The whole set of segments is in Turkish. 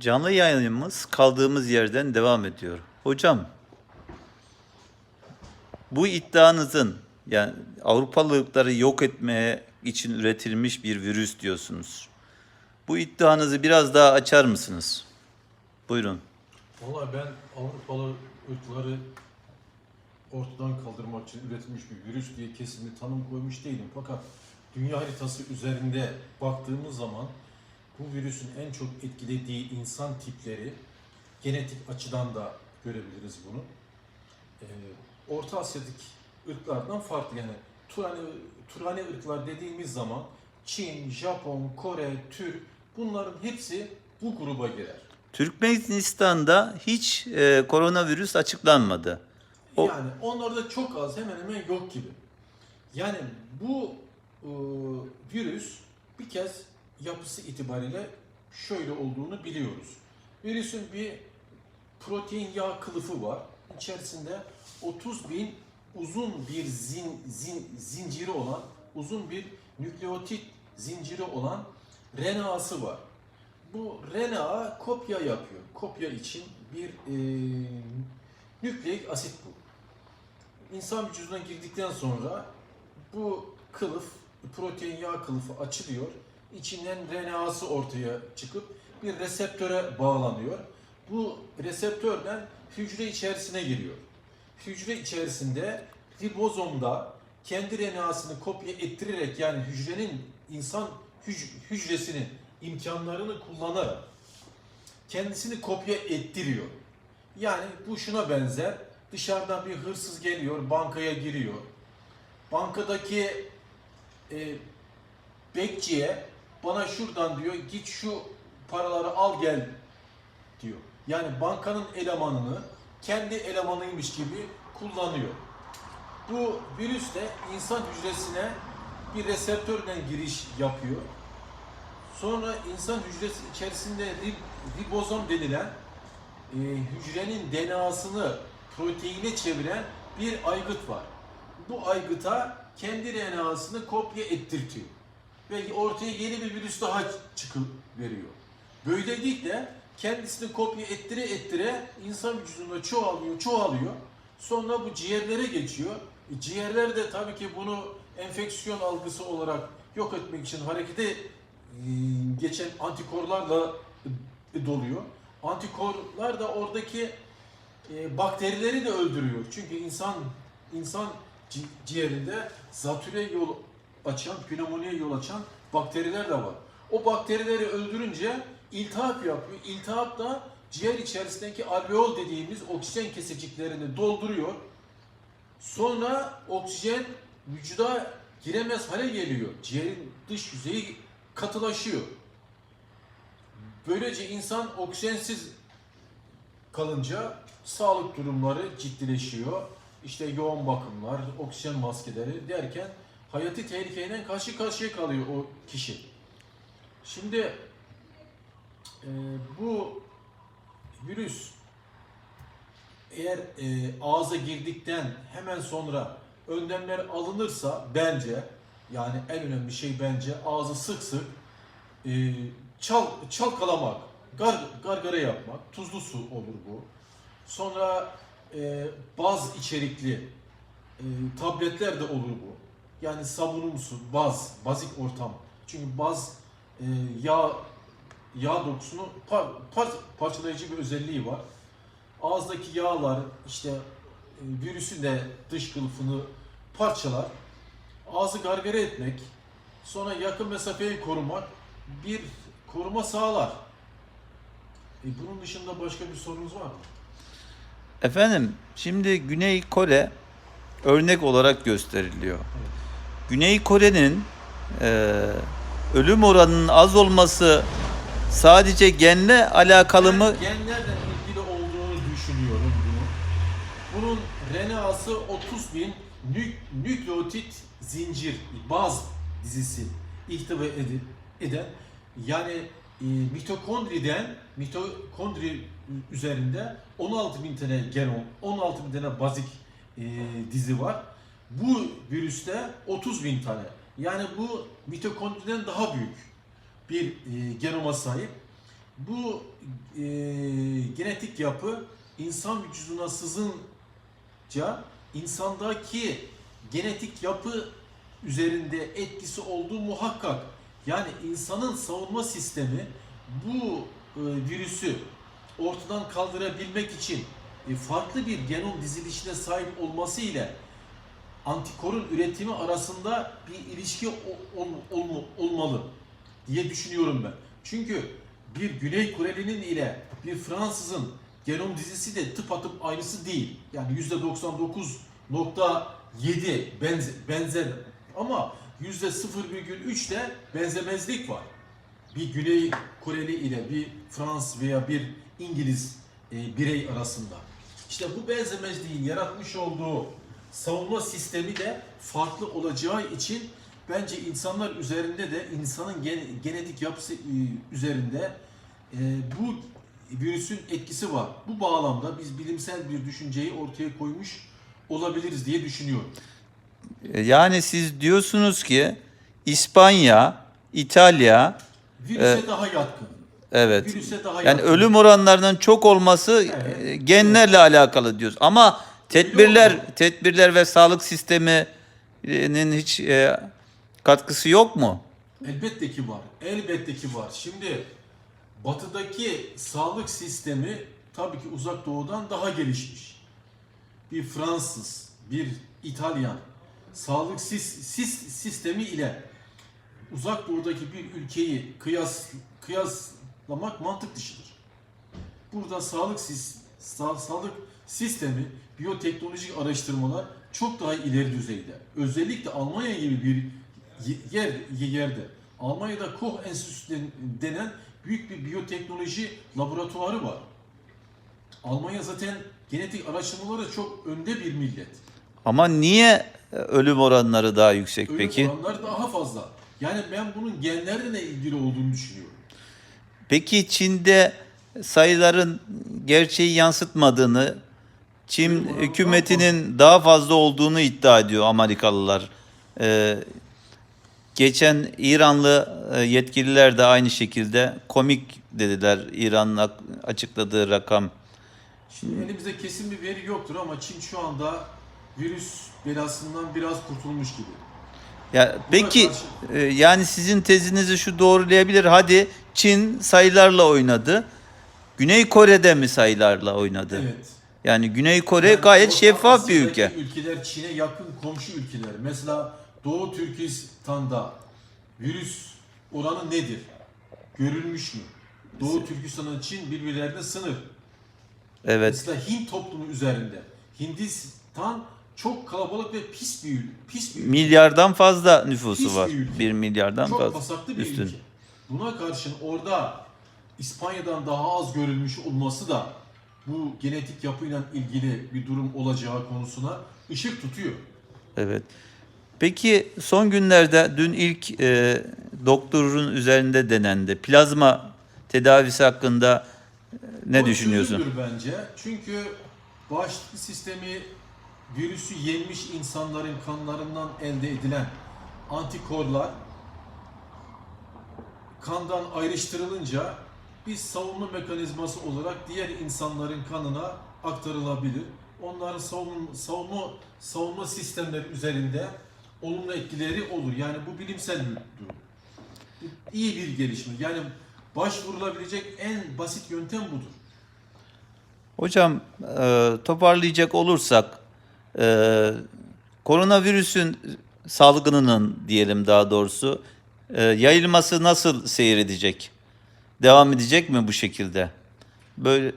Canlı yayınımız kaldığımız yerden devam ediyor. Hocam, bu iddianızın yani Avrupalıları yok etmeye için üretilmiş bir virüs diyorsunuz. Bu iddianızı biraz daha açar mısınız? Buyurun. Valla ben Avrupalı ırkları ortadan kaldırmak için üretilmiş bir virüs diye kesin bir tanım koymuş değilim. Fakat dünya haritası üzerinde baktığımız zaman bu virüsün en çok etkilediği insan tipleri genetik açıdan da görebiliriz bunu. Ee, Orta Asya'daki ırklardan farklı yani Turani, Turani ırklar dediğimiz zaman Çin, Japon, Kore, Türk bunların hepsi bu gruba girer. Türkmenistan'da hiç e, koronavirüs açıklanmadı. O- Yani onlarda çok az hemen hemen yok gibi. Yani bu e, virüs bir kez yapısı itibariyle şöyle olduğunu biliyoruz. Virüsün bir protein yağ kılıfı var. İçerisinde 30 bin uzun bir zin, zin, zinciri olan, uzun bir nükleotit zinciri olan RNA'sı var. Bu RNA kopya yapıyor. Kopya için bir e, nükleik asit bu. İnsan vücuduna girdikten sonra bu kılıf, protein yağ kılıfı açılıyor. İçinden RNA'sı ortaya çıkıp bir reseptöre bağlanıyor. Bu reseptörden hücre içerisine giriyor. Hücre içerisinde ribozomda kendi RNA'sını kopya ettirerek yani hücrenin insan hüc- hücresinin imkanlarını kullanarak kendisini kopya ettiriyor. Yani bu şuna benzer. Dışarıdan bir hırsız geliyor, bankaya giriyor. Bankadaki e, bekçiye bana şuradan diyor git şu paraları al gel diyor. Yani bankanın elemanını kendi elemanıymış gibi kullanıyor. Bu virüs de insan hücresine bir reseptörden giriş yapıyor. Sonra insan hücresi içerisinde rib- ribozom denilen e, hücrenin DNA'sını proteine çeviren bir aygıt var. Bu aygıta kendi RNA'sını kopya ettirtiyor. Ve ortaya yeni bir virüs daha çıkıveriyor. Böylelikle kendisini kopya ettire ettire insan vücudunda çoğalıyor, çoğalıyor. Sonra bu ciğerlere geçiyor. E, ciğerler de tabii ki bunu enfeksiyon algısı olarak yok etmek için harekete e, geçen antikorlarla e, doluyor. Antikorlar da oradaki e, bakterileri de öldürüyor. Çünkü insan insan ci- ciğerinde zatüre yol açan, pnömoniye yol açan bakteriler de var. O bakterileri öldürünce iltihap yapıyor. İltihap da ciğer içerisindeki alveol dediğimiz oksijen keseciklerini dolduruyor. Sonra oksijen vücuda giremez hale geliyor. Ciğerin dış yüzeyi katılaşıyor. Böylece insan oksijensiz kalınca sağlık durumları ciddileşiyor. İşte yoğun bakımlar, oksijen maskeleri derken hayati tehlikeyle karşı karşıya kalıyor o kişi. Şimdi e, bu virüs eğer e, ağza girdikten hemen sonra önlemler alınırsa bence yani en önemli şey bence ağzı sık sık e, çal çalkalamak, gar, gargara yapmak, tuzlu su olur bu. Sonra e, baz içerikli e, tabletler de olur bu. Yani sabunumsu, baz, bazik ortam. Çünkü baz e, yağ yağ dokusunu par, par, parçalayıcı bir özelliği var. Ağızdaki yağlar işte e, virüsün de dış kılıfını parçalar. Ağzı gargara etmek, sonra yakın mesafeyi korumak bir koruma sağlar. E, bunun dışında başka bir sorunuz var mı? Efendim, şimdi Güney Kore örnek olarak gösteriliyor. Güney Kore'nin e, ölüm oranının az olması sadece genle alakalı mı? Ben genlerle ilgili olduğunu düşünüyorum bunu. Bunun RNA'sı 30 bin nük- nükleotit zincir, baz dizisi ihtiva edi- eden yani e, mitokondriden mitokondri üzerinde 16 bin tane genom, 16 bin tane bazik e, dizi var. Bu virüste 30 bin tane. Yani bu mitokondriden daha büyük bir e, genoma sahip. Bu e, genetik yapı insan vücuduna sızınca insandaki genetik yapı üzerinde etkisi olduğu muhakkak. Yani insanın savunma sistemi bu e, virüsü ortadan kaldırabilmek için e, farklı bir genom dizilişine sahip olması ile antikorun üretimi arasında bir ilişki ol- ol- olma- olmalı diye düşünüyorum ben. Çünkü bir Güney Koreli'nin ile bir Fransızın genom dizisi de tıpatıp aynısı değil. Yani %99.7 benze, benzer ama %0,3 de benzemezlik var. Bir Güney Koreli ile bir Fransız veya bir İngiliz e, birey arasında. İşte bu benzemezliğin yaratmış olduğu savunma sistemi de farklı olacağı için bence insanlar üzerinde de insanın gen- genetik yapısı e, üzerinde e, bu virüsün etkisi var. Bu bağlamda biz bilimsel bir düşünceyi ortaya koymuş olabiliriz diye düşünüyorum. E, Yani siz diyorsunuz ki İspanya, İtalya, Virüse daha yatkın. evet. Virüse daha Yani yatkın. ölüm oranlarının çok olması Evet. e, genlerle alakalı diyoruz. Ama tedbirler, tedbirler ve sağlık sisteminin hiç e, katkısı yok mu? Elbette ki var. Elbette ki var. Şimdi batıdaki sağlık sistemi tabii ki uzak doğudan daha gelişmiş. Bir Fransız, bir İtalyan sağlık sis- sis- sistemi ile uzak doğudaki bir ülkeyi kıyas kıyaslamak mantık dışıdır. Burada sağlık sis- sa- sağlık sistemi, biyoteknolojik araştırmalar çok daha ileri düzeyde. Özellikle Almanya gibi bir ye- yer yerde Almanya'da Koch Enstitüsü den- denen büyük bir biyoteknoloji laboratuvarı var. Almanya zaten genetik araştırmaları çok önde bir millet. Ama niye e, ölüm oranları daha yüksek Ölüm peki? oranları daha fazla. Yani ben bunun genlerle ilgili olduğunu düşünüyorum. Peki Çin'de sayıların gerçeği yansıtmadığını, Çin hükümetinin daha fazla olduğunu iddia ediyor Amerikalılar. Ee, geçen İranlı e, yetkililer de aynı şekilde komik dediler İran'ın açıkladığı rakam. Şimdi elimizde kesin bir veri yoktur ama Çin şu anda virüs belasından biraz kurtulmuş gibi. Ya peki karşı- e, yani sizin tezinizi şu doğrulayabilir. Hadi Çin sayılarla oynadı. Güney Kore'de mi sayılarla oynadı? Evet. Yani Güney Kore Yani gayet şeffaf bir ülke. Ülkeler Çin'e yakın komşu ülkeler. Mesela Doğu Türkistan'da virüs oranı nedir? Görülmüş mü? Doğu Türkistan'ın Çin birbirlerine sınır. Evet. Mesela Hint toplumu üzerinde. Hindistan çok kalabalık ve pis bir pis bir ülke. Milyardan fazla nüfusu Pis var. bir ülke. Bir milyardan çok fazla. pasaklı bir Üstün. ülke. Buna karşın orada İspanya'dan daha az görülmüş olması da bu genetik yapıyla ilgili bir durum olacağı konusuna ışık tutuyor. Evet. Peki son günlerde dün ilk e, doktorun üzerinde denendi. Plazma tedavisi hakkında e, ne O düşünüyorsun? bence. Çünkü bağışıklık sistemi virüsü yenmiş insanların kanlarından elde edilen antikorlar kandan ayrıştırılınca bir savunma mekanizması olarak diğer insanların kanına aktarılabilir. Onların savunma, savunma, savunma sistemleri üzerinde olumlu etkileri olur. Yani bu bilimsel bir iyi bir gelişme. Yani başvurulabilecek en basit yöntem budur. Hocam e, toparlayacak olursak e, koronavirüsün salgınının diyelim daha doğrusu e, yayılması nasıl seyredecek? Devam edecek mi bu şekilde? Böyle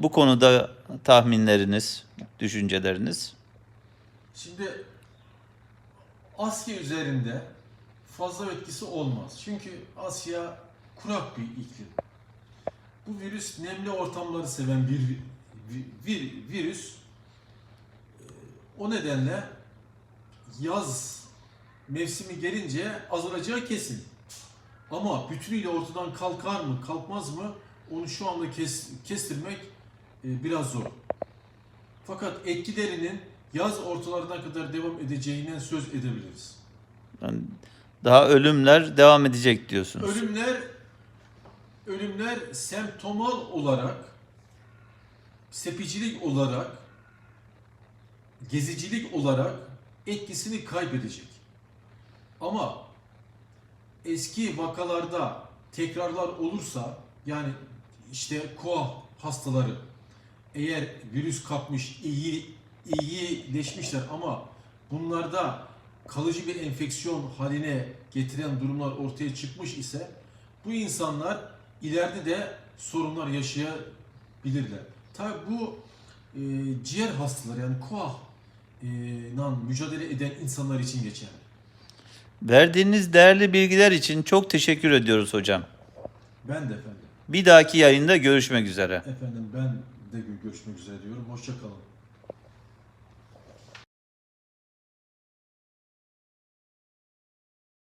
bu konuda tahminleriniz, düşünceleriniz? Şimdi Asya üzerinde fazla etkisi olmaz. Çünkü Asya kurak bir iklim. Bu virüs nemli ortamları seven bir vi- vi- virüs. Ee, O nedenle yaz mevsimi gelince azalacağı kesin. Ama bütünüyle ortadan kalkar mı, kalkmaz mı onu şu anda kes, kestirmek e, biraz zor. Fakat etkilerinin yaz ortalarına kadar devam edeceğinden söz edebiliriz. Yani daha ölümler devam edecek diyorsunuz. Ölümler ölümler semptomal olarak, sepicilik olarak, gezicilik olarak etkisini kaybedecek. Ama eski vakalarda tekrarlar olursa yani işte koah hastaları eğer virüs kapmış iyi iyileşmişler ama bunlarda kalıcı bir enfeksiyon haline getiren durumlar ortaya çıkmış ise bu insanlar ileride de sorunlar yaşayabilirler. Tabi bu e, ciğer hastaları yani koah e, mücadele eden insanlar için geçerli. Verdiğiniz değerli bilgiler için çok teşekkür ediyoruz hocam. Ben de efendim. Bir dahaki yayında görüşmek üzere. Efendim ben de görüşmek üzere diyorum. Hoşça kalın.